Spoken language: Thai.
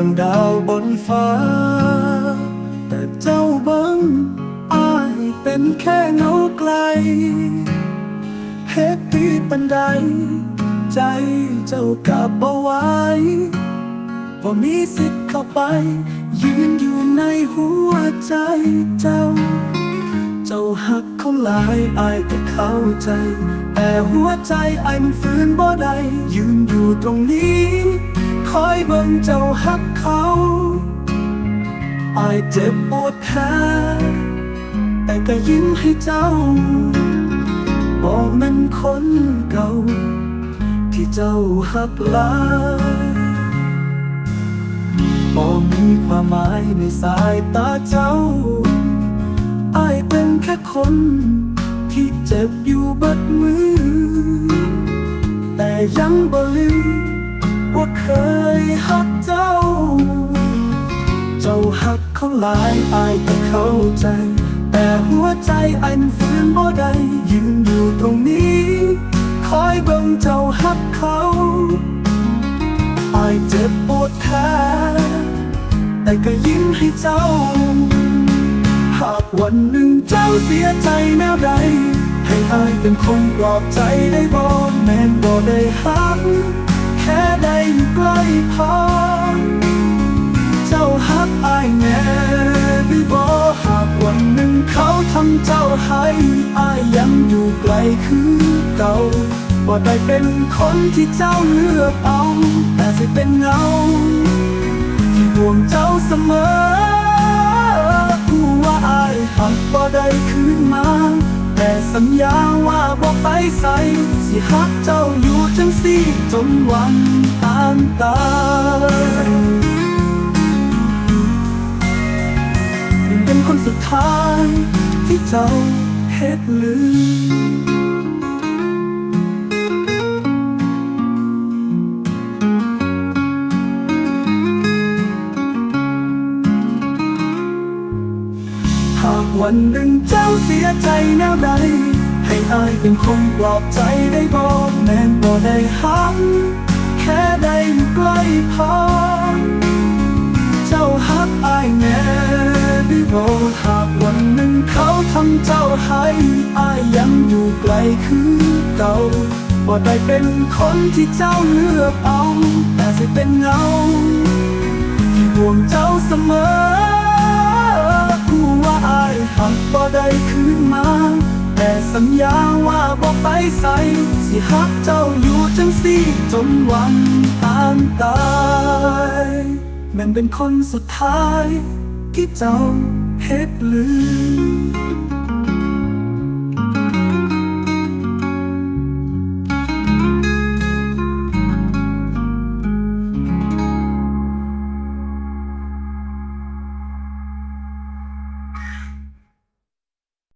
จังดาวบนฟ้า แต่เจ้าบิ้งอายเป็นแค่เงาไกลเฮ็ดปีปันใดใจเจ้ากับบ่ไว้บ่มีสิทธิ์เข้าไป ยืนอยู่ในหัวใจเจ้า เจ้าหักเขาหลายอายก็เข้าใจ แต่หัวใจอายมันฝืนบ่ได้ยืนอยู่ตรงนี้ คอยเบิ่งเจ้าหักเขาอายเจ็บปวดแท้แต่ก็ยิ้มให้เจ้า บอกมันคนเก่า ที่เจ้าหักลายบอกมีความหมายในสายตาเจ้าอายเป็นแค่คนที่เจ็บอยู่บัดมือ แต่ยังบ่ลืม ว่าเคยหักเจ้า เจ้าหักเขาหลายอายก็เข้าใจ แต่หัวใจอันฝืนบ่ได้ยืนอยู่ตรงนี้ คอยเบิ่งเจ้าหักเขาอายเจ็บปวดแท้แต่ก็ยิ้มให้เจ้า หากวันหนึ่งเจ้าเสียใจแนวใดให้อายเป็นคนปลอบใจได้บ่แม่นบ่ได้หัก ค่ได้อยู่ใกล้พอเจ้าหักอายแน่ได้บ่หากวันหนึ่งเขาทำเจ้าให้อายยังอยู่ไกลคือเก่าบ่ได้เป็นคนที่เจ้าเลือกเอา แต่สิเป็นเงาที่ห่วงเจ้าเสมอผู้ว่าอายหักบ่ได้คืนมา แต่สัญญาว่าบ่ไปใส่สิหักเจ้าอยู่ ซีจนวันตามตายเป็นคนสุดท้ายที่เจ้าเฮ็ดลืมหากวันหนึ่งเจ้าเสียใจแนวใด อายเป็นคนปลอบใจได้บอกแม่นบ่ได้หักแค่ได้อยู่ใกล้พอเจ้าหักอายแน่ได้บอกหากวันหนึ่งเขาทำเจ้าให้อายยังอยู่ไกลคือเก่าบ่ได้เป็นคนที่เจ้าเลือกเอา แต่สิเป็นเงาที่ห่วงเจ้าเสมอผู้ว่าอายหักบ่ได้คืน สัญญาว่าบอกไปใส่สิฮักเจ้าอยู่จังสิจนวันตานตายแม่นเป็นคนสุดท้ายที่เจ้าเฮ็ดลืม